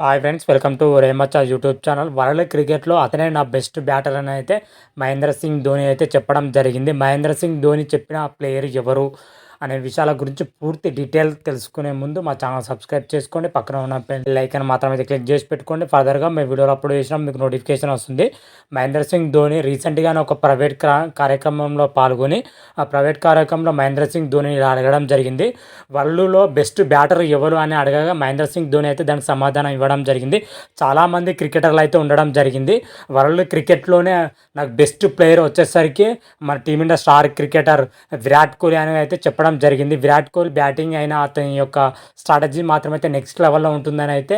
Hi friends welcome to రేమచ్చా YouTube channel world క్రికెట్లో అతనే నా బెస్ట్ బ్యాటర్ అని అయితే మహేంద్ర సింగ్ ధోని అయితే చెప్పడం జరిగింది. మహేంద్ర సింగ్ ధోని చెప్పిన ప్లేయర్ ఎవరు? అనే విషయాల గురించి పూర్తి డీటెయిల్ తెలుసుకునే ముందు మా ఛానల్ సబ్స్క్రైబ్ చేసుకోండి. పక్కన ఉన్న లైక్ అని మాత్రం అయితే క్లిక్ చేసి పెట్టుకోండి. ఫర్దర్గా మేము వీడియోలు అప్లోడ్ చేసినా మీకు నోటిఫికేషన్ వస్తుంది. మహేంద్ర సింగ్ ధోని రీసెంట్గానే ఒక ప్రైవేట్ కార్యక్రమంలో పాల్గొని ఆ ప్రైవేట్ కార్యక్రమంలో మహేంద్ర సింగ్ ధోని ఇలా అడగడం జరిగింది. వరల్డ్లో బెస్ట్ బ్యాటర్ ఎవరు అని అడగగా మహేంద్ర సింగ్ ధోని అయితే దానికి సమాధానం ఇవ్వడం జరిగింది. చాలామంది క్రికెటర్లు అయితే ఉండడం జరిగింది. వరల్డ్ క్రికెట్లోనే నాకు బెస్ట్ ప్లేయర్ వచ్చేసరికి మన team India star cricketer Virat Kohli అని అయితే చెప్పడం చెప్పడం జరిగింది. విరాట్ కోహ్లీ బ్యాటింగ్ అయినా అతని యొక్క స్ట్రాటజీ మాత్రమైతే నెక్స్ట్ లెవెల్లో ఉంటుందని అయితే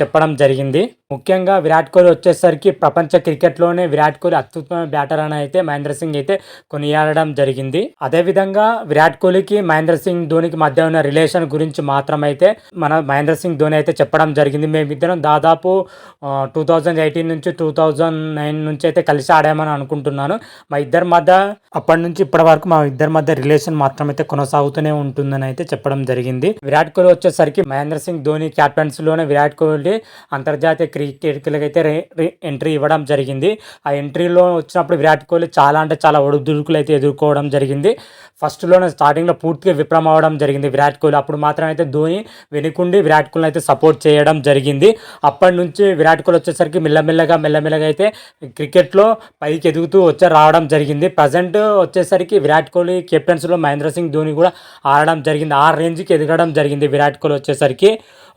చెప్పడం జరిగింది. ముఖ్యంగా విరాట్ కోహ్లీ వచ్చేసరికి ప్రపంచ క్రికెట్లోనే విరాట్ కోహ్లీ అత్యుత్తమ బ్యాటర్ అని అయితే మహేంద్ర సింగ్ అయితే కొనియాడడం జరిగింది. అదేవిధంగా విరాట్ కోహ్లీకి మహేంద్ర సింగ్ ధోనికి మధ్య ఉన్న రిలేషన్ గురించి మాత్రమైతే మన మహేంద్ర సింగ్ ధోని అయితే చెప్పడం జరిగింది. మేమిద్దరం దాదాపు టూ థౌజండ్ ఎయిటీన్ నుంచి టూ థౌజండ్ నైన్ నుంచి అయితే కలిసి ఆడామని అనుకుంటున్నాను. మా ఇద్దరి మధ్య అప్పటి నుంచి ఇప్పటి వరకు మా ఇద్దరి మధ్య రిలేషన్ మాత్రమైతే కొనసాగుతూనే ఉంటుందని అయితే చెప్పడం జరిగింది. విరాట్ కోహ్లీ వచ్చేసరికి మహేంద్ర సింగ్ ధోని క్యాప్టెన్సీలోనే విరాట్ కోహ్లీ అంతర్జాతీయ క్రికెట్కి అయితే ఎంట్రీ ఇవ్వడం జరిగింది. ఆ ఎంట్రీలో వచ్చినప్పుడు విరాట్ కోహ్లీ చాలా అంటే చాలా ఒడిదుడుకులు అయితే ఎదుర్కోవడం జరిగింది. ఫస్ట్లోనే స్టార్టింగ్లో పూర్తిగా విఫలం అవ్వడం జరిగింది విరాట్ కోహ్లీ. అప్పుడు మాత్రం అయితే ధోని వెనుకుండి విరాట్ కోహ్లీ అయితే సపోర్ట్ చేయడం జరిగింది. అప్పటి నుంచి విరాట్ కోహ్లీ వచ్చేసరికి మెల్లమెల్లగా మెల్లమెల్లగా అయితే క్రికెట్లో పైకి ఎదుగుతూ వచ్చే రావడం జరిగింది. ప్రజెంట్ వచ్చేసరికి విరాట్ కోహ్లీ కెప్టెన్సీలో మహేంద్ర సింగ్ ధోని కూడా ఆడడం జరిగింది. ఆ రేంజ్కి ఎదగడం జరిగింది విరాట్ కోహ్లీ వచ్చేసరికి.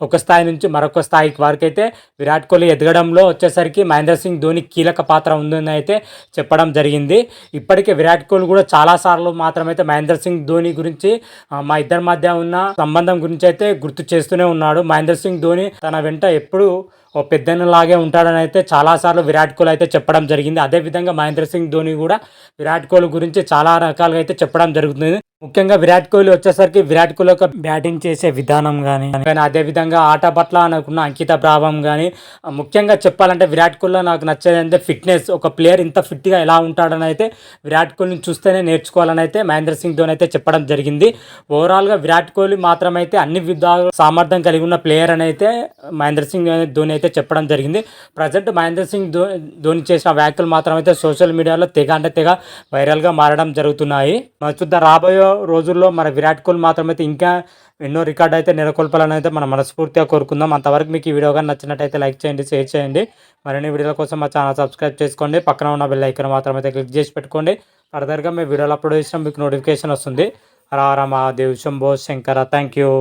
ఒక స్థాయి నుంచి మరొక స్థాయికి వరకైతే అయితే విరాట్ కోహ్లీ ఎదగడంలో వచ్చేసరికి మహేంద్ర సింగ్ ధోని కీలక పాత్ర ఉందని అయితే చెప్పడం జరిగింది. ఇప్పటికే విరాట్ కోహ్లీ కూడా చాలాసార్లు మాత్రమైతే మహేంద్ర సింగ్ ధోని గురించి మా ఇద్దరి మధ్య ఉన్న సంబంధం గురించి అయితే గుర్తు చేస్తూనే ఉన్నాడు. మహేంద్ర సింగ్ ధోని తన వెంట ఎప్పుడు ఓ పెద్దన్నలాగే ఉంటాడని అయితే చాలాసార్లు విరాట్ కోహ్లీ అయితే చెప్పడం జరిగింది. అదేవిధంగా మహేంద్ర సింగ్ ధోని కూడా విరాట్ కోహ్లీ గురించి చాలా రకాలుగా అయితే చెప్పడం జరుగుతుంది. ముఖ్యంగా విరాట్ కోహ్లీ వచ్చేసరికి విరాట్ కోహ్లీ యొక్క బ్యాటింగ్ చేసే విధానం కానీ కానీ అదేవిధంగా ఆట పట్ల అనుకున్న అంకిత భావం కానీ ముఖ్యంగా చెప్పాలంటే విరాట్ కోహ్లీ నాకు నచ్చేది అంటే ఫిట్నెస్. ఒక ప్లేయర్ ఇంత ఫిట్గా ఎలా ఉంటాడని అయితే విరాట్ కోహ్లీని చూస్తేనే నేర్చుకోవాలని అయితే మహేంద్ర సింగ్ ధోని అయితే చెప్పడం జరిగింది. ఓవరాల్గా విరాట్ కోహ్లీ మాత్రమైతే అన్ని విధాలు సామర్థ్యం కలిగి ఉన్న ప్లేయర్ అని అయితే మహేంద్ర సింగ్ ధోని అయితే చెప్పడం జరిగింది. ప్రజెంట్ మహేంద్ర సింగ్ ధోని చేసిన వ్యాఖ్యలు మాత్రమైతే సోషల్ మీడియాలో తెగ అంటే తెగ వైరల్గా మారడం జరుగుతున్నాయి. చూద్దాం రాబోయే రోజుల్లో మన విరాట్ కోహ్లీ మాత్రమైతే ఇంకా ఎన్నో రికార్డ్ అయితే నెలకొల్పాలని అయితే మనం మనస్ఫూర్తిగా కోరుకుందాం. అంతవరకు మీకు ఈ వీడియో కానీ నచ్చినట్టయితే లైక్ చేయండి షేర్ చేయండి. మరిన్ని వీడియోల కోసం మా ఛానల్ సబ్స్క్రైబ్ చేసుకోండి. పక్కన ఉన్న బెల్ ఐకన్ మాత్రమైతే క్లిక్ చేసి పెట్టుకోండి. ఫర్దర్గా మేము వీడియోలు అప్లోడ్ చేసినా మీకు నోటిఫికేషన్ వస్తుంది. రారా మా దేవ్ శంభో శంకర థ్యాంక్ యూ.